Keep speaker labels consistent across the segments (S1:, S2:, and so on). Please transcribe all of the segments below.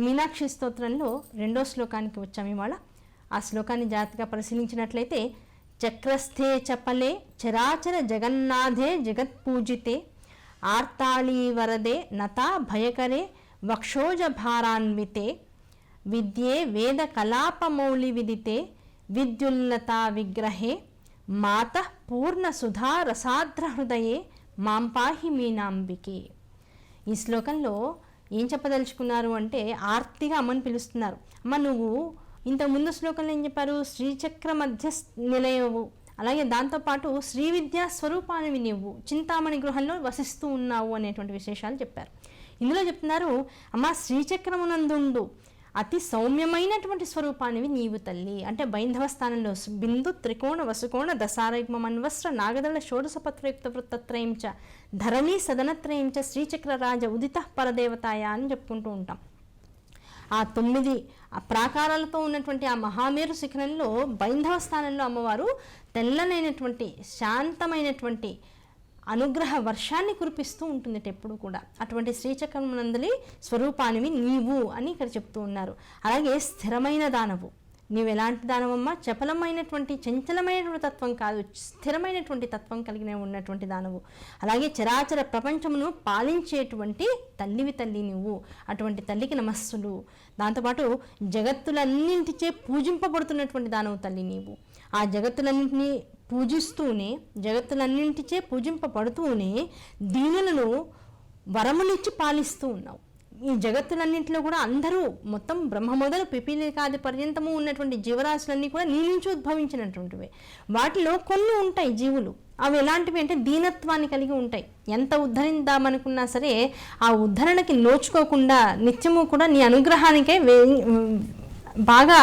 S1: మీనాక్షి స్తోత్రంలో రెండో శ్లోకానికి వచ్చాం ఇవాళ. ఆ శ్లోకాన్ని జాగ్రత్తగా పరిశీలించినట్లయితే చక్రస్థే చపలే చరాచర జగన్నాథే జగత్పూజితే ఆర్తాళీ వరదే నతా భయకరే వక్షోజ భారాన్వితే విద్యే వేద కలాపమౌలి విదితే విద్యుల్లతా విగ్రహే మాత పూర్ణ సుధా రసాద్ర హృదయే మాంపాహి మీనాంబికే. ఈ శ్లోకంలో ఏం చెప్పదలుచుకున్నారు అంటే ఆర్తిగా అమ్మని పిలుస్తున్నారు. అమ్మ నువ్వు ఇంత ముందు శ్లోకంలో ఏం చెప్పారు? శ్రీచక్ర మధ్య నిలయవు. అలాగే దాంతోపాటు శ్రీ విద్యా స్వరూపానివి నువ్వు చింతామణి గృహంలో వసిస్తూ ఉన్నావు అనేటువంటి విశేషాలు చెప్పారు. ఇందులో చెప్తున్నారు అమ్మ శ్రీచక్రమునందుండు. అతి సౌమ్యమైనటువంటి స్వరూపానివి నీవు తల్లి. అంటే బైంధవ స్థానంలో బిందు త్రికోణ వసుకోణ దశారైగ్మ మన్వస్త్ర నాగదళ షోడశపత్రయుక్త వృత్తత్రయంచ ధరణి సదనత్రయం శ్రీచక్రరాజ శ్రీచక్ర రాజ ఉదిత పరదేవతాయ అని చెప్పుకుంటూ ఉంటాం. ఆ తొమ్మిది ఆ ప్రాకారాలతో ఉన్నటువంటి ఆ మహామేరు శిఖరంలో బైంధవ స్థానంలో అమ్మవారు తెల్లనైనటువంటి శాంతమైనటువంటి అనుగ్రహ వర్షాన్ని కురిపిస్తూ ఉంటుంది ఎప్పుడు కూడా. అటువంటి శ్రీచక్రమునందలి స్వరూపానివి నీవు అని ఇక్కడ చెప్తూ ఉన్నారు. అలాగే స్థిరమైన దానవు. నీవు ఎలాంటి దానవమ్మా? చపలమైనటువంటి చంచలమైనటువంటి తత్వం కాదు స్థిరమైనటువంటి తత్వం కలిగిన ఉన్నటువంటి దానవు. అలాగే చరాచర ప్రపంచమును పాలించేటువంటి తల్లివి తల్లి నువ్వు అటువంటి తల్లికి నమస్సులు. దాంతోపాటు జగత్తులన్నింటిచే పూజింపబడుతున్నటువంటి దానవు తల్లి నీవు. ఆ జగత్తులన్నింటినీ పూజిస్తూనే జగత్తులన్నింటిచే పూజింపబడుతూనే దీనులను వరమునిచ్చి పాలిస్తూ ఉన్నావు. ఈ జగత్తులన్నింటిలో కూడా అందరూ మొత్తం బ్రహ్మ మొదలు పిపీలికాది పర్యంతము ఉన్నటువంటి జీవరాశులన్నీ కూడా నీ నుంచి ఉద్భవించినటువంటివి. వాటిలో కొన్ని ఉంటాయి జీవులు. అవి ఎలాంటివి అంటే దీనత్వాన్ని కలిగి ఉంటాయి. ఎంత ఉద్ధరిందామనుకున్నా సరే ఆ ఉద్ధరణకి నోచుకోకుండా నిత్యము కూడా నీ అనుగ్రహానికే వే బాగా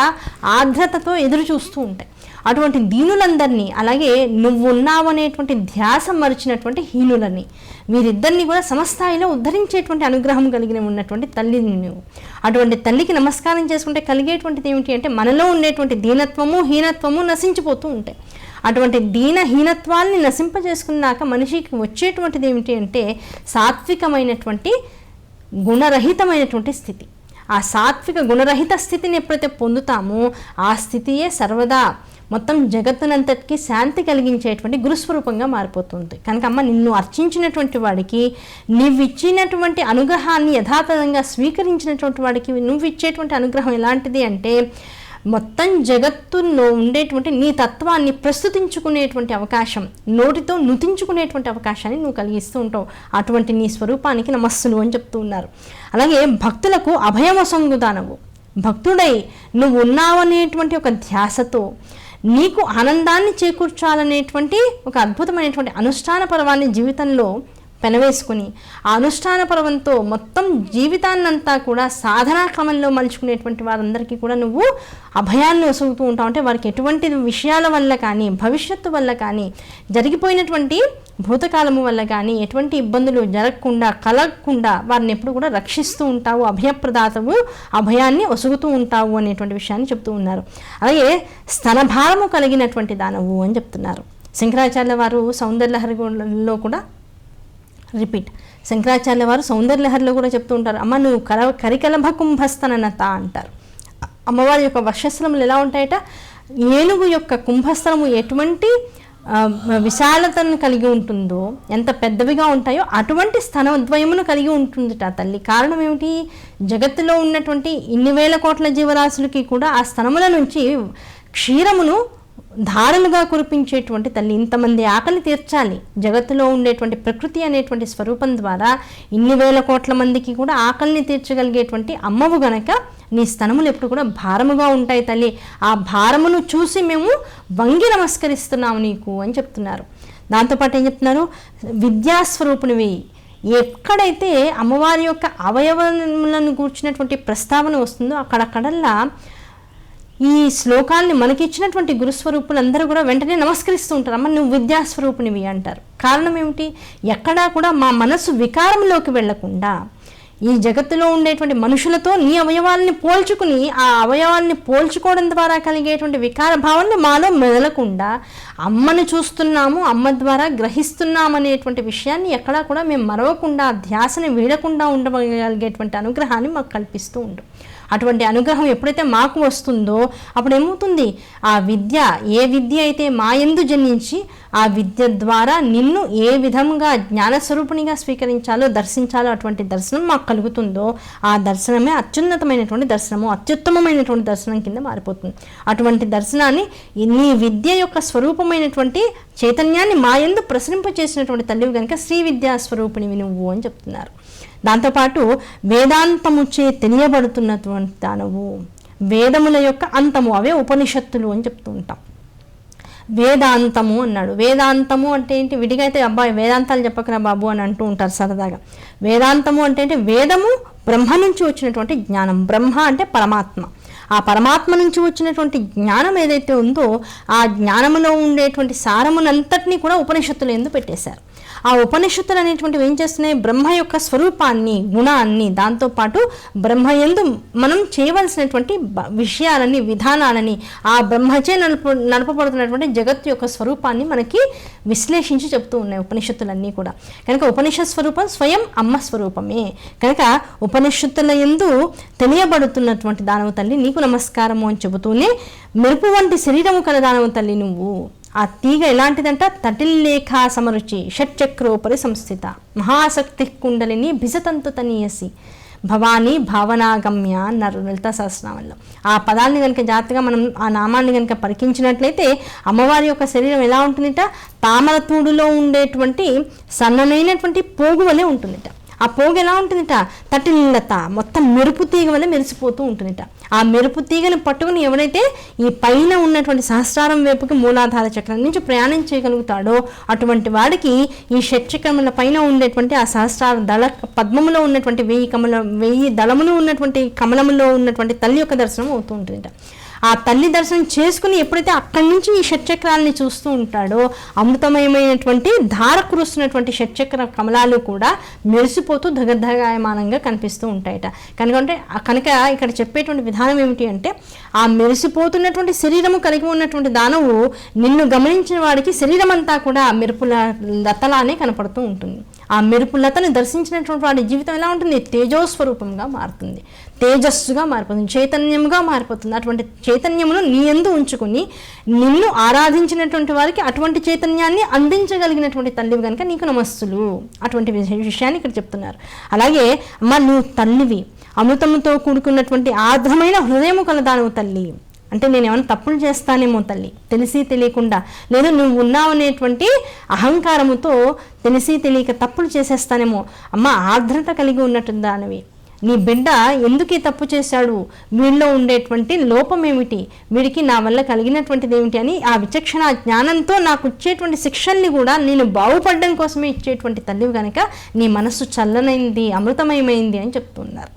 S1: ఆర్ద్రతతో ఎదురు చూస్తూ ఉంటాయి. అటువంటి దీనులందరినీ అలాగే నువ్వున్నావు అనేటువంటి ధ్యాస మరిచినటువంటి హీనులని వీరిద్దరిని కూడా సమస్థాయిలో ఉద్ధరించేటువంటి అనుగ్రహం కలిగిన ఉన్నటువంటి తల్లిని నువ్వు అటువంటి తల్లికి నమస్కారం చేసుకుంటే కలిగేటువంటిది ఏమిటి అంటే మనలో ఉండేటువంటి దీనత్వము హీనత్వము నశించిపోతూ ఉంటాయి. అటువంటి దీనహీనత్వాల్ని నశింపజేసుకున్నాక మనిషికి వచ్చేటువంటిది ఏమిటి అంటే సాత్వికమైనటువంటి గుణరహితమైనటువంటి స్థితి. ఆ సాత్విక గుణరహిత స్థితిని ఎప్పుడైతే పొందుతామో ఆ స్థితియే సర్వదా మొత్తం జగత్తునంతటికి శాంతి కలిగించేటువంటి గురుస్వరూపంగా మారిపోతుంది. కనుక అమ్మ నిన్ను అర్చించినటువంటి వాడికి నువ్వు ఇచ్చినటువంటి అనుగ్రహాన్ని యథాతథంగా స్వీకరించినటువంటి వాడికి నువ్వు ఇచ్చేటువంటి అనుగ్రహం ఎలాంటిది అంటే మొత్తం జగత్తులో ఉండేటువంటి నీ తత్వాన్ని ప్రస్తుతించుకునేటువంటి అవకాశం నోటితో నుతించుకునేటువంటి అవకాశాన్ని నువ్వు కలిగిస్తూ ఉంటావు. అటువంటి నీ స్వరూపానికి నమస్సులు అని చెప్తూ ఉన్నారు. అలాగే భక్తులకు అభయమసంగుదానవు భక్తుడై నువ్వు ఉన్నావనేటువంటి ఒక ధ్యాసతో నీకు ఆనందాన్ని చేకూర్చాలనేటువంటి ఒక అద్భుతమైనటువంటి అనుష్ఠాన పర్వాన్ని జీవితంలో పెనవేసుకుని ఆ అనుష్ఠాన పర్వంతో మొత్తం జీవితాన్నంతా కూడా సాధనా క్రమంలో మలుచుకునేటువంటి వారందరికీ కూడా నువ్వు అభయాన్ని వసుగుతూ ఉంటావు. అంటే వారికి ఎటువంటి విషయాల వల్ల కానీ భవిష్యత్తు వల్ల కానీ జరిగిపోయినటువంటి భూతకాలము వల్ల కానీ ఎటువంటి ఇబ్బందులు జరగకుండా కలగకుండా వారిని ఎప్పుడు కూడా రక్షిస్తూ ఉంటావు. అభయప్రదాతవు అభయాన్ని ఒసుగుతూ ఉంటావు అనేటువంటి విషయాన్ని చెప్తూ ఉన్నారు. అలాగే స్తనభారము కలిగినటువంటి దానవు అని చెప్తున్నారు. శంకరాచార్య వారు సౌందర్యలహరిలో కూడా రిపీట్. శంకరాచార్య వారు సౌందర్యలహరిలో కూడా చెప్తూ ఉంటారు అమ్మ నువ్వు కర కరికలభ కుంభస్తనత అంటారు. అమ్మవారి యొక్క వర్షస్థలములు ఎలా ఉంటాయట? ఏనుగు యొక్క కుంభస్థలము ఎటువంటి విశాలతను కలిగి ఉంటుందో ఎంత పెద్దవిగా ఉంటాయో అటువంటి స్థనద్వయమును కలిగి ఉంటుందిట తల్లి. కారణం ఏమిటి? జగత్తులో ఉన్నటువంటి ఇన్ని వేల కోట్ల జీవరాశులకి కూడా ఆ స్థనముల నుంచి క్షీరమును ధారలుగా కురిపించేటువంటి తల్లి ఇంతమంది ఆకలి తీర్చాలి. జగత్తులో ఉండేటువంటి ప్రకృతి అనేటువంటి స్వరూపం ద్వారా ఇన్ని వేల కోట్ల మందికి కూడా ఆకలిని తీర్చగలిగేటువంటి అమ్మవు గనక నీ స్తనములు ఎప్పుడు కూడా భారముగా ఉంటాయి తల్లి. ఆ భారమును చూసి మేము వంగి నమస్కరిస్తున్నాము నీకు అని చెప్తున్నారు. దాంతోపాటు ఏం చెప్తున్నారు? విద్యాస్వరూపునివి ఎక్కడైతే అమ్మవారి యొక్క అవయవములను కూర్చున్నటువంటి ప్రస్తావన వస్తుందో అక్కడక్కడల్లా ఈ శ్లోకాల్ని మనకి ఇచ్చినటువంటి గురుస్వరూపులందరూ కూడా వెంటనే నమస్కరిస్తూ ఉంటారు. అమ్మ నువ్వు విద్యాస్వరూపునివి అంటారు. కారణం ఏమిటి ఎక్కడా కూడా మా మనసు వికారంలోకి వెళ్ళకుండా ఈ జగత్తులో ఉండేటువంటి మనుషులతో నీ అవయవాల్ని పోల్చుకుని ఆ అవయవాల్ని పోల్చుకోవడం ద్వారా కలిగేటువంటి వికార భావాన్ని మాలో మెదలకుండా అమ్మని చూస్తున్నాము అమ్మ ద్వారా గ్రహిస్తున్నామనేటువంటి విషయాన్ని ఎక్కడా కూడా మేము మరవకుండా ధ్యాసని వీడకుండా ఉండగలిగేటువంటి అనుగ్రహాన్ని మాకు కల్పిస్తూ ఉండు. అటువంటి అనుగ్రహం ఎప్పుడైతే మాకు వస్తుందో అప్పుడు ఏమవుతుంది? ఆ విద్య ఏ విద్య అయితే మా ఎందు జన్మించి ఆ విద్య ద్వారా నిన్ను ఏ విధంగా జ్ఞానస్వరూపునిగా స్వీకరించాలో దర్శించాలో అటువంటి దర్శనం మాకు కలుగుతుందో ఆ దర్శనమే అత్యున్నతమైనటువంటి దర్శనము అత్యుత్తమమైనటువంటి దర్శనం కింద మారిపోతుంది. అటువంటి దర్శనాన్ని నీ విద్య యొక్క స్వరూపమైనటువంటి చైతన్యాన్ని మాయందు ప్రసరింపచేసినటువంటి తల్లివి కనుక శ్రీ విద్యాస్వరూపిణివి నువ్వు అని చెప్తున్నారు. దాంతోపాటు వేదాంతముచే తెలియబడుతున్నటువంటి దానవు వేదముల యొక్క అంతము అవే ఉపనిషత్తులు అని చెప్తూ ఉంటాం. వేదాంతము అన్నాడు. వేదాంతము అంటే ఏంటి? విడిగా అయితే అబ్బాయి వేదాంతాలు చెప్పకరా బాబు అని అంటూ ఉంటారు సరదాగా. వేదాంతము అంటే ఏంటి? వేదము బ్రహ్మ నుంచి వచ్చినటువంటి జ్ఞానం. బ్రహ్మ అంటే పరమాత్మ. ఆ పరమాత్మ నుంచి వచ్చినటువంటి జ్ఞానం ఏదైతే ఉందో ఆ జ్ఞానములో ఉండేటువంటి సారమునంతటినీ కూడా ఉపనిషత్తులు ఎందు పెట్టేశారు. ఆ ఉపనిషత్తులు అనేటువంటివి ఏం చేస్తున్నాయి? బ్రహ్మ యొక్క స్వరూపాన్ని గుణాన్ని దాంతోపాటు బ్రహ్మ ఎందు మనం చేయవలసినటువంటి విషయాలని విధానాలని ఆ బ్రహ్మచే నడుపు నడపబడుతున్నటువంటి జగత్తు యొక్క స్వరూపాన్ని మనకి విశ్లేషించి చెప్తూ ఉన్నాయి ఉపనిషత్తులన్నీ కూడా. కనుక ఉపనిషత్ స్వరూపం స్వయం అమ్మ స్వరూపమే. కనుక ఉపనిషత్తుల ఎందు తెలియబడుతున్నటువంటి దానవ తల్లి నీకు నమస్కారము అని చెబుతూనే మెరుపు వంటి శరీరము కల దానవ తల్లి నువ్వు. ఆ తీగ ఎలాంటిదంట? తటిల్లేఖ సమరుచి షట్చక్రోపరి సంస్థిత మహాశక్తి కుండలిని భిజతంతు తనీయసి. భవానీ భావనాగమ్య అన్నారు లలిత సహస్రనామంలో ఆ పదాన్ని కనుక జాగ్రత్తగా మనం ఆ నామాన్ని కనుక పరికించినట్లయితే అమ్మవారి యొక్క శరీరం ఎలా ఉంటుందిట? తామర తూడులో ఉండేటువంటి సన్ననైనటువంటి పోగు వలె ఉంటుందిట. ఆ పోగు ఎలా ఉంటుందిట? తటిల్లత మొత్తం మెరుపు తీగ వల్ల మెరిసిపోతూ ఉంటుందిట. ఆ మెరుపు తీగను పట్టుకుని ఎవరైతే ఈ పైన ఉన్నటువంటి సహస్రారం వైపుకి మూలాధార చక్రం నుంచి ప్రయాణం చేయగలుగుతాడో అటువంటి వాడికి ఈ షట్చక్రముల పైన ఉండేటువంటి ఆ సహస్రార దళ పద్మములో ఉన్నటువంటి వెయ్యి కమల వెయ్యి దళములు ఉన్నటువంటి కమలములో ఉన్నటువంటి తల్లి యొక్క దర్శనం అవుతూ ఉంటుందిట. ఆ తల్లి దర్శనం చేసుకుని ఎప్పుడైతే అక్కడి నుంచి ఈ షట్చక్రాలని చూస్తూ ఉంటాడో అమృతమయమైనటువంటి ధార కురుస్తున్నటువంటి షట్చక్ర కమలాలు కూడా మెరిసిపోతూ ధగధగాయమానంగా కనిపిస్తూ ఉంటాయట. కనుకంటే కనుక ఇక్కడ చెప్పేటువంటి విధానం ఏమిటి అంటే ఆ మెరిసిపోతున్నటువంటి శరీరము కలిగి ఉన్నటువంటి దానవు నిన్ను గమనించిన వాడికి శరీరం అంతా కూడా మెరుపుల లతలానే కనపడుతూ ఉంటుంది. ఆ మెరుపు లతను దర్శించినటువంటి వాడి జీవితం ఎలా ఉంటుంది? తేజోస్వరూపంగా మారుతుంది. తేజస్సుగా మారిపోతుంది చైతన్యంగా మారిపోతుంది. అటువంటి చైతన్యమును నీ ఎందు ఉంచుకుని నిన్ను ఆరాధించినటువంటి వారికి అటువంటి చైతన్యాన్ని అందించగలిగినటువంటి తల్లివి కనుక నీకు నమస్సులు. అటువంటి విషయాన్ని ఇక్కడ చెప్తున్నారు. అలాగే అమ్మ నువ్వు తల్లివి. అమృతముతో కూడుకున్నటువంటి ఆర్ద్రమైన హృదయము కలదానవు తల్లి. అంటే నేను ఏమైనా తప్పులు చేస్తానేమో తల్లి. తెలిసి తెలియకుండా. లేదు నువ్వు ఉన్నావు అనేటువంటి అహంకారముతో తెలిసి తెలియక తప్పులు చేసేస్తానేమో. అమ్మ ఆర్ద్రత కలిగి ఉన్నట్టు దానివి. నీ బిడ్డ ఎందుకు ఈ తప్పు చేశాడు? వీళ్ళలో ఉండేటువంటి లోపం ఏమిటి? వీడికి నా వల్ల కలిగినటువంటిది ఏమిటి అని ఆ విచక్షణ జ్ఞానంతో నాకు ఇచ్చేటువంటి శిక్షల్ని కూడా నేను బాగుపడడం కోసమే ఇచ్చేటువంటి తల్లివి కనుక నీ మనస్సు చల్లనైంది అమృతమయమైంది అని చెప్తున్నారు.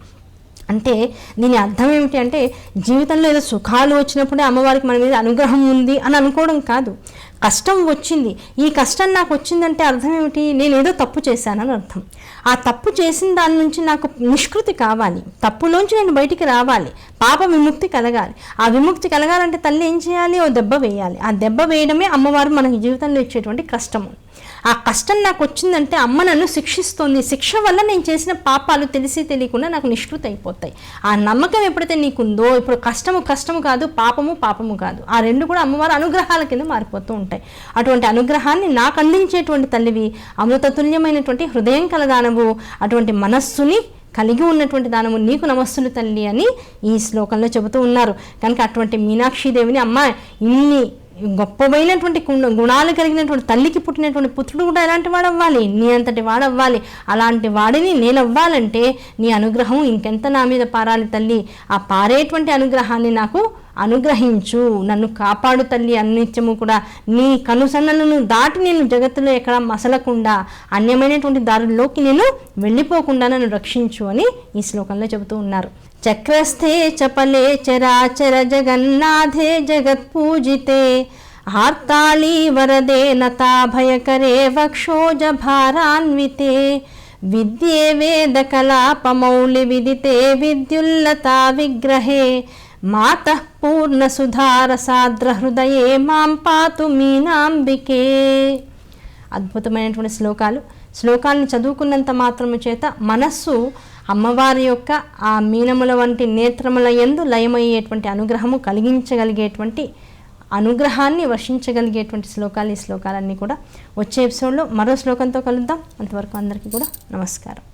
S1: అంటే దీని అర్థం ఏమిటి అంటే జీవితంలో ఏదో సుఖాలు వచ్చినప్పుడే అమ్మవారికి మన మీద అనుగ్రహం ఉంది అని అనుకోవడం కాదు. కష్టం వచ్చింది. ఈ కష్టం నాకు వచ్చిందంటే అర్థం ఏమిటి? నేను ఏదో తప్పు చేశానని అర్థం. ఆ తప్పు చేసిన దాని నుంచి నాకు నిష్కృతి కావాలి. తప్పులోంచి నేను బయటికి రావాలి. పాప విముక్తి కలగాలి. ఆ విముక్తి కలగాలంటే తల్లి ఏం చేయాలి? ఓ దెబ్బ వేయాలి. ఆ దెబ్బ వేయడమే అమ్మవారు మనకి జీవితంలో ఇచ్చేటువంటి కష్టము. ఆ కష్టం నాకు వచ్చిందంటే అమ్మ నన్ను శిక్షిస్తోంది. శిక్ష వల్ల నేను చేసిన పాపాలు తెలిసి తెలియకుండా నాకు నిష్కృతి అయిపోతాయి. ఆ నమ్మకం ఎప్పుడైతే నీకుందో ఇప్పుడు కష్టము కష్టము కాదు పాపము పాపము కాదు. ఆ రెండు కూడా అమ్మవారు అనుగ్రహాల కింద మారిపోతూ ఉంటాయి. అటువంటి అనుగ్రహాన్ని నాకు అందించేటువంటి తల్లివి అమృతతుల్యమైనటువంటి హృదయం కలదానవు. అటువంటి మనస్సుని కలిగి ఉన్నటువంటి దానము నీకు నమస్సులు తల్లి అని ఈ శ్లోకంలో చెబుతూ ఉన్నారు. కనుక అటువంటి మీనాక్షిదేవిని అమ్మ ఇన్ని గొప్పమైనటువంటి గుణాలు కలిగినటువంటి తల్లికి పుట్టినటువంటి పుత్రుడు కూడా ఎలాంటి వాడు అవ్వాలి నీ అంతటి వాడు అవ్వాలి అలాంటి వాడిని నేను అవ్వాలంటే నీ అనుగ్రహం ఇంకెంత నా మీద పారాలి తల్లి. ఆ పారేటువంటి అనుగ్రహాన్ని నాకు అనుగ్రహించు. నన్ను కాపాడు తల్లి అన్నిత్యము కూడా. నీ కనుసన్నలను దాటి నేను జగత్తులో ఎక్కడ మసలకుండా అన్యమైనటువంటి దారుల్లోకి నేను వెళ్ళిపోకుండా నన్ను రక్షించు అని ఈ శ్లోకంలో చెబుతూ ఉన్నారు. చక్రస్థే చపలే చరాచర జగన్నాథే జగత్పూజితే ఆర్తాళీ వరదే నతాభయకరే వక్షోజ భారాన్వితే విద్యే వేద కలాపమౌళి విదితే విద్యుల్లతా విగ్రహే మాతః పూర్ణ హృదయే మాం పాతు మీనాంబికే. అద్భుతమైనటువంటి శ్లోకాలు. శ్లోకాలను చదువుకున్నంత మాత్రము చేత మనస్సు అమ్మవారి యొక్క ఆ మీనముల వంటి నేత్రముల ఎందు లయమయ్యేటువంటి అనుగ్రహము కలిగించగలిగేటువంటి అనుగ్రహాన్ని వర్షించగలిగేటువంటి శ్లోకాలు ఈ శ్లోకాలన్నీ కూడా వచ్చే ఎపిసోడ్లో మరో శ్లోకంతో కలుద్దాం. అంతవరకు అందరికీ కూడా నమస్కారం.